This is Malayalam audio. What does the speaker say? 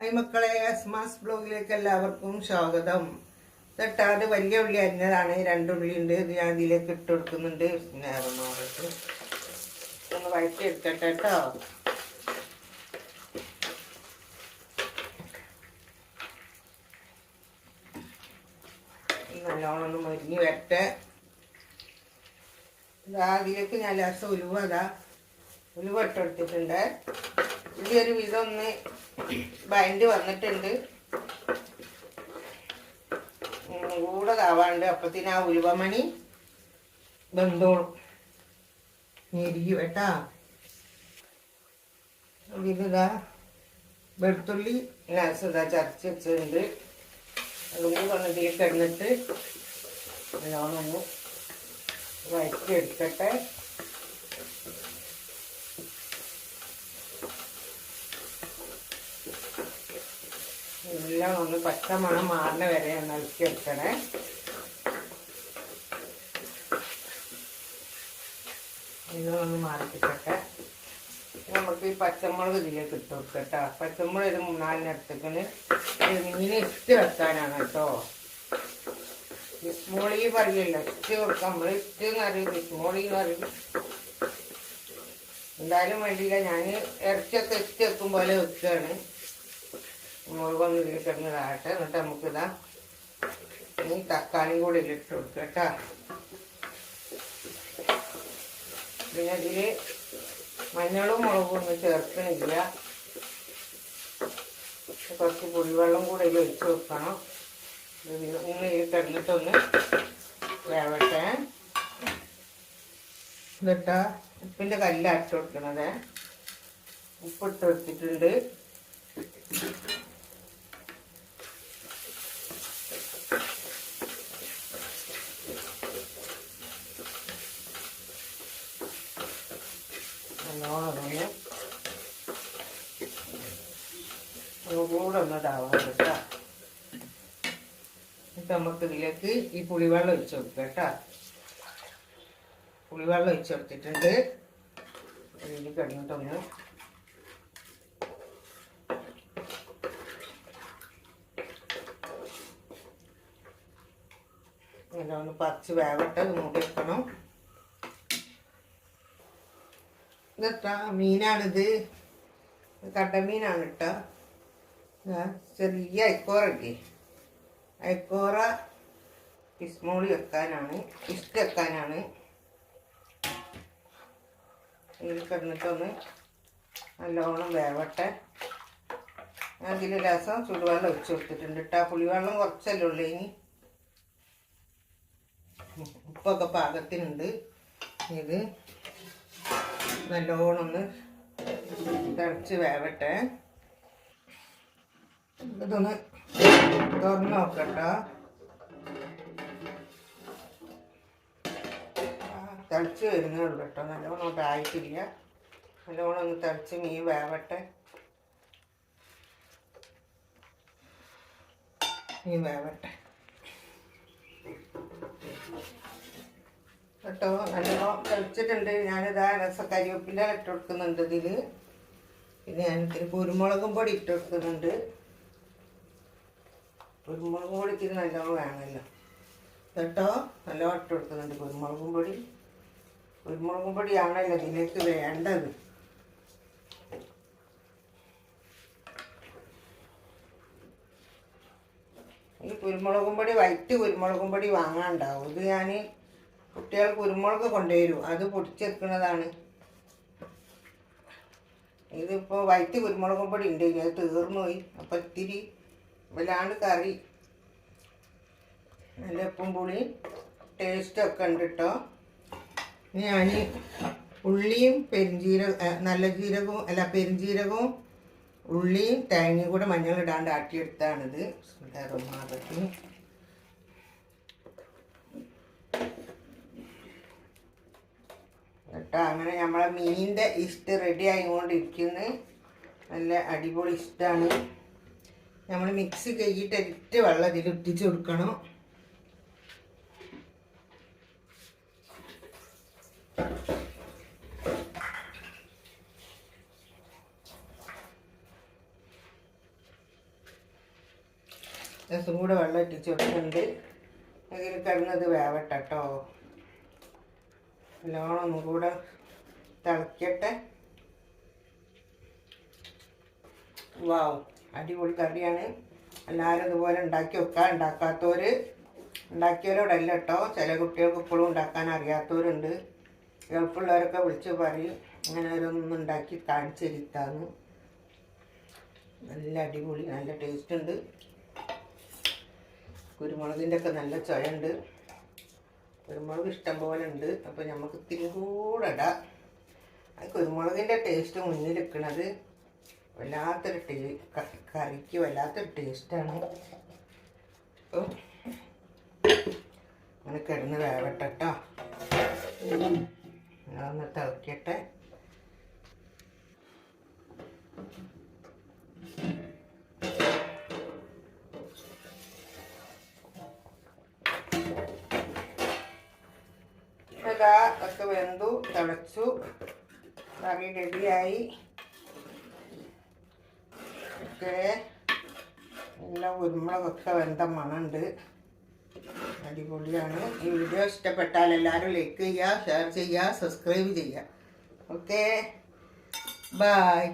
ഹായ് മക്കളെ അസ്മാസ് ബ്ലോഗിലേക്ക് എല്ലാവർക്കും സ്വാഗതം. തട്ടാതെ വലിയ ഉള്ളി അരിഞ്ഞതാണ്. രണ്ട് ഉള്ളി ഉണ്ട്. ഞാൻ ഇതിലേക്ക് ഇട്ട് കൊടുക്കുന്നുണ്ട്. നേരമായിട്ട് ഒന്ന് വഴറ്റി എടുക്കട്ടെ കേട്ടോ നല്ലോണം ഒന്ന് മരിഞ്ഞ് വരട്ടെ. ഇതാ അതിലേക്ക് ഞാൻ ലാസ്റ്റ് ഉലുവ അതാ ഉലുവ ഇട്ട് ഈ ഒരു വിധം ഒന്ന് ബൈൻഡ് വന്നിട്ടുണ്ട്. കൂടെ താവാണ്ട് അപ്പത്തിന് ആ ഉരുവമണി ബന്ധോളും. ഞെരിക്കും കേട്ടാ. ഇതിലിതാ വെളുത്തുള്ളി നാസാ ചതച്ച് വെച്ചിട്ടുണ്ട്. അതും കൂടെ കിടന്നിട്ട് വഴറ്റി എടുക്കട്ടെ എല്ലാം ഒന്ന് പച്ച മണം മാറുന്ന വരെ ഒന്ന് ഇളക്കി വെക്കണേ ഇതൊന്ന് മാറിപ്പിക്കട്ടെ നമുക്ക് ഈ പച്ചമുളക് ഇതിലേക്ക് ഇട്ട് കൊടുക്കട്ടോ. പച്ചമുളക് ഇത് മൂന്നാലിനടുത്തേക്കിന് മീൻ ഇട്ട് വെക്കാനാണ് കേട്ടോ. വിസ്മോളി പറയില്ല ഇട്ട് കൊടുക്കാം. നമ്മൾ ഇട്ട് എന്ന് അറിയും വിസ്മോളി എന്ന് പറയും എന്തായാലും വേണ്ടിയില്ല. ഞാൻ ഇറച്ചിയൊക്കെ ഇട്ട് വെക്കും പോലെ വെക്കുകയാണ് മുളകൊന്ന് ഇതിൽ കിടന്ന് താഴട്ടെ എന്നിട്ട് നമുക്കിതാ ഈ തക്കാളിയും കൂടി ഇട്ട് കൊടുക്കുക കേട്ടോ. പിന്നെ ഇതിൽ മഞ്ഞളും മുളകും ഒന്നും ചേർക്കണില്ല. കുറച്ച് പുളിവെള്ളം കൂടെ ഇതിൽ ഒഴിച്ച് വെക്കണം ഇത് ഇന്ന് ഈ കിടന്നിട്ടൊന്ന് വേവട്ടെ. എന്നിട്ടാ ഉപ്പിന്റെ കല്ലാട്ട് കൊടുക്കണത്. ഉപ്പിട്ട് കൊടുത്തിട്ടുണ്ട് നല്ലോണം ഒന്ന് ഒന്നുകൂടെ ഒന്ന് ഇതാവാൻ കേട്ടോ. എന്നിട്ട് നമുക്ക് ഇതിലേക്ക് ഈ പുളിവെള്ളം ഒഴിച്ചു കൊടുക്കുക കേട്ടോ. പുളിവെള്ളം ഒഴിച്ചു കൊടുത്തിട്ടുണ്ട്. ഇതിൽ കഴിഞ്ഞിട്ടൊന്ന് ഇങ്ങനെ ഒന്ന് പറിച്ച് വേവട്ടെ മൂടി വെക്കണം. ഇതെത്താ? മീനാണിത്. കടമീനാണ് കേട്ടോ ഇതാ ചെറിയ അയക്കോറല്ലേ അയക്കോറ കിസ്മോളി വെക്കാനാണ് ഇഷ്ട വെക്കാനാണ്. ഇതിൽ കിടന്നിട്ടൊന്ന് നല്ലോണം വേവട്ടെ. ഇതിൽ രസം ചുടുവെള്ളം ഒഴിച്ച് കൊടുത്തിട്ടുണ്ട് കേട്ടോ. പുളിവെള്ളം കുറച്ചല്ലേ ഉള്ളൂ ഇനി. ഉപ്പൊക്കെ പാകത്തിനുണ്ട്. ഇത് നല്ലോണം ഒന്ന് തിളച്ച് വേവട്ടെ ഇതൊന്ന് തുറന്ന് നോക്കട്ടോ. തിളച്ച് വരുന്നേ ഉള്ളൂ കേട്ടോ. നല്ലോണം ഒന്നും ആയിട്ടില്ല. നല്ലോണം ഒന്ന് തിളച്ച് മീൻ വേവട്ടെ. മീൻ വേവട്ടെ. കേട്ടോ നല്ലോണം കഴിച്ചിട്ടുണ്ട് ഞാനിതാ രസ കരിവേപ്പില ഇട്ട് കൊടുക്കുന്നുണ്ട് ഇതിൽ പിന്നെ ഞാൻ കുരുമുളകും പൊടി ഇട്ട് കൊടുക്കുന്നുണ്ട് കുരുമുളകും പൊടി ഇത്തിരി നല്ലോണം വേണമല്ലോ. കേട്ടോ നല്ലോണം ഇട്ട് കൊടുക്കുന്നുണ്ട് കുരുമുളകും പൊടി. കുരുമുളകും പൊടിയാണല്ലോ ഇതിലേക്ക് വേണ്ടത്. ഈ കുരുമുളകും പൊടി വൈറ്റ് കുരുമുളകും പൊടി വാങ്ങാണ്ടാവും. ഇത് ഞാൻ കുട്ടികൾ കുരുമുളക് കൊണ്ടുവരും. അത് പൊടിച്ചെടുക്കുന്നതാണ്. ഇതിപ്പോൾ വൈറ്റ് കുരുമുളകും പൊടി ഉണ്ട്. അത് തീർന്നു പോയി അപ്പം ഇത്തിരി വല്ലാണ്ട് കറി. നല്ല ഉപ്പും പുളി ടേസ്റ്റൊക്കെ ഉണ്ട് കേട്ടോ ഞാൻ ഉള്ളിയും പെരുംജീരക നല്ല ജീരകവും അല്ല പെരുംജീരകവും ഉള്ളിയും തേങ്ങയും കൂടെ മഞ്ഞൾ ഇടാണ്ട് ആട്ടിയെടുത്താണിത്. മാറത്തി കേട്ടോ അങ്ങനെ നമ്മളെ മീനിന്റെ ഇഷ്ട റെഡി ആയിക്കൊണ്ടിരിക്കുന്നു. നല്ല അടിപൊളി ഇഷ്ടമാണ് നമ്മൾ മിക്സ് കഴിഞ്ഞിട്ട് ഇട്ട് വെള്ളം ഇതിൽ ഇട്ടിച്ച് കൊടുക്കണം. രസം കൂടെ വെള്ളം ഇട്ടിച്ച് കൊടുക്കുന്നുണ്ട്. അതിൽ കിടന്നത് വേവട്ടോ നല്ലോണം ഒന്നുകൂടെ തിളക്കട്ടെ. വാവ് അടിപൊളി കറിയാണ്. എല്ലാവരും ഇതുപോലെ ഉണ്ടാക്കി വെക്കുക ഉണ്ടാക്കാത്തവർ ഉണ്ടാക്കിയവരോടല്ല കേട്ടോ. ചില കുട്ടികൾക്ക് ഇപ്പോഴും ഉണ്ടാക്കാൻ അറിയാത്തവരുണ്ട്. ഗൾഫുള്ളവരൊക്കെ വിളിച്ച് പറയും അങ്ങനെ ഓരോന്നും ഉണ്ടാക്കി കാണിച്ചിരിക്കാന്ന് നല്ല അടിപൊളി നല്ല ടേസ്റ്റ് ഉണ്ട്. കുരുമുളകിന്റെ ഒക്കെ നല്ല ചുവയുണ്ട് കുരുമുളക് ഇഷ്ടം പോലെ ഉണ്ട്. അപ്പോൾ നമുക്ക് ഇത്തിരി കൂടെ ഇടാം. ആ ടേസ്റ്റ് മുന്നിൽ നിൽക്കുന്നത് വല്ലാത്തൊരു ടേ കറിക്ക് വല്ലാത്തൊരു ടേസ്റ്റാണ് അപ്പം അങ്ങനെ കിടന്ന് വേവട്ടെ കേട്ടോ ഒന്ന് തിളക്കട്ടെ. ഇതാ ഒക്കെ വെന്തു തിളച്ചു. കറി റെഡിയായി. ഒക്കെ എല്ലാം കുരുമുളകൊക്കെ വെന്ത മണമുണ്ട്. അടിപൊളിയാണ്. ഈ വീഡിയോ ഇഷ്ടപ്പെട്ടാൽ എല്ലാവരും ലൈക്ക് ചെയ്യുക ഷെയർ ചെയ്യുക സബ്സ്ക്രൈബ് ചെയ്യുക. Okay bye